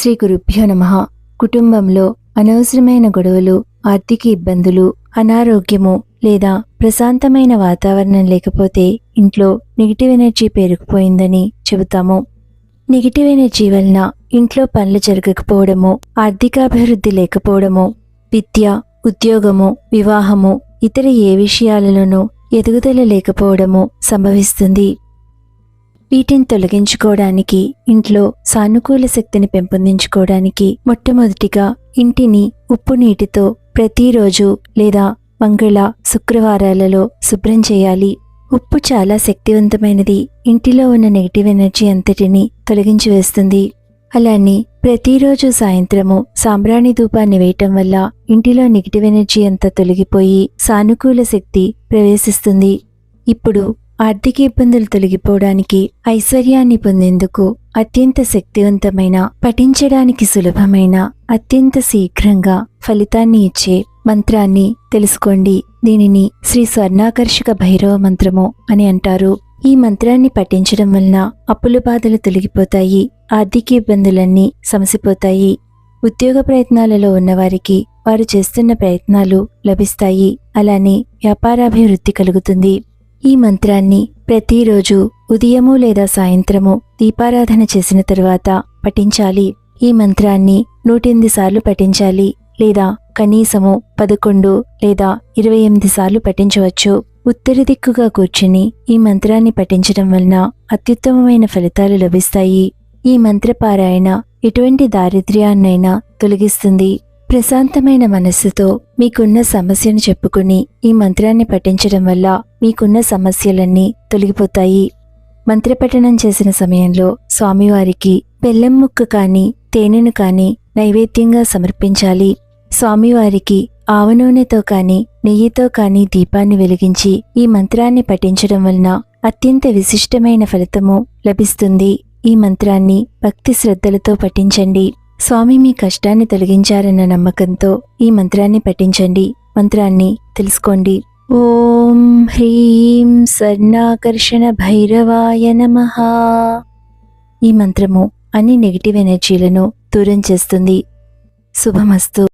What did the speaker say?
శ్రీ గురుభ్యో నమ. కుటుంబంలో అనవసరమైన గొడవలు ఆర్థిక ఇబ్బందులు అనారోగ్యము లేదా ప్రశాంతమైన వాతావరణం లేకపోతే ఇంట్లో నెగిటివ్ ఎనర్జీ పేరుకుపోయిందని చెబుతాము. నెగిటివ్ ఎనర్జీ వలన ఇంట్లో పనులు జరగకపోవడము ఆర్థికాభివృద్ధి లేకపోవడము విద్య ఉద్యోగము వివాహము ఇతర ఏ విషయాలలోనూ ఎదుగుదల లేకపోవడము సంభవిస్తుంది. వీటిని తొలగించుకోవడానికి ఇంట్లో సానుకూల శక్తిని పెంపొందించుకోవడానికి మొట్టమొదటిగా ఇంటిని ఉప్పు నీటితో ప్రతిరోజు లేదా మంగళ శుక్రవారాలలో శుభ్రం చేయాలి. ఉప్పు చాలా శక్తివంతమైనది. ఇంటిలో ఉన్న నెగిటివ్ ఎనర్జీ అంతటిని తొలగించి వేస్తుంది. అలానే ప్రతిరోజు సాయంత్రము సాంబ్రాణి ధూపాన్ని వేయటం వల్ల ఇంటిలో నెగిటివ్ ఎనర్జీ అంతా తొలగిపోయి సానుకూల శక్తి ప్రవేశిస్తుంది. ఇప్పుడు ఆర్థిక ఇబ్బందులు తొలగిపోవడానికి ఐశ్వర్యాన్ని పొందేందుకు అత్యంత శక్తివంతమైన పఠించడానికి సులభమైన అత్యంత శీఘ్రంగా ఫలితాన్ని ఇచ్చే మంత్రాన్ని తెలుసుకోండి. దీనిని శ్రీ స్వర్ణాకర్షక భైరవ మంత్రము అని అంటారు. ఈ మంత్రాన్ని పఠించడం వలన అప్పుల బాధలు తొలగిపోతాయి ఆర్థిక ఇబ్బందులన్నీ సమసిపోతాయి. ఉద్యోగ ప్రయత్నాలలో ఉన్నవారికి వారు చేస్తున్న ప్రయత్నాలు లభిస్తాయి. అలానే వ్యాపారాభివృద్ధి కలుగుతుంది. ఈ మంత్రాన్ని ప్రతిరోజు ఉదయము లేదా సాయంత్రము దీపారాధన చేసిన తరువాత పఠించాలి. ఈ మంత్రాన్ని నూటెనిమిది సార్లు పఠించాలి లేదా కనీసము పదకొండు లేదా ఇరవై ఎనిమిది సార్లు పఠించవచ్చు. ఉత్తర దిక్కుగా కూర్చుని ఈ మంత్రాన్ని పఠించడం వలన అత్యుత్తమమైన ఫలితాలు లభిస్తాయి. ఈ మంత్రపారాయణ ఎటువంటి దారిద్ర్యాన్నైనా తొలగిస్తుంది. ప్రశాంతమైన మనస్సుతో మీకున్న సమస్యను చెప్పుకుని ఈ మంత్రాన్ని పఠించడం వల్ల మీకున్న సమస్యలన్నీ తొలగిపోతాయి. మంత్రపఠనం చేసిన సమయంలో స్వామివారికి బెల్లం ముక్క కాని తేనెను కాని నైవేద్యంగా సమర్పించాలి. స్వామివారికి ఆవనూనెతో కానీ కాని నెయ్యితో కాని దీపాన్ని వెలిగించి ఈ మంత్రాన్ని పఠించడం వలన అత్యంత విశిష్టమైన ఫలితము లభిస్తుంది. ఈ మంత్రాన్ని భక్తి శ్రద్ధలతో పఠించండి. స్వామి మీ కష్టాన్ని తొలగించారన్న నమ్మకంతో ఈ మంత్రాన్ని పఠించండి. మంత్రాన్ని తెలుసుకోండి. ఓం హ్రీం స్వర్ణాకర్షణ భైరవాయ నమ. ఈ మంత్రము అన్ని నెగిటివ్ ఎనర్జీలను దూరం చేస్తుంది. శుభమస్తు.